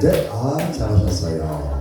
네, 아 잘하셨어요.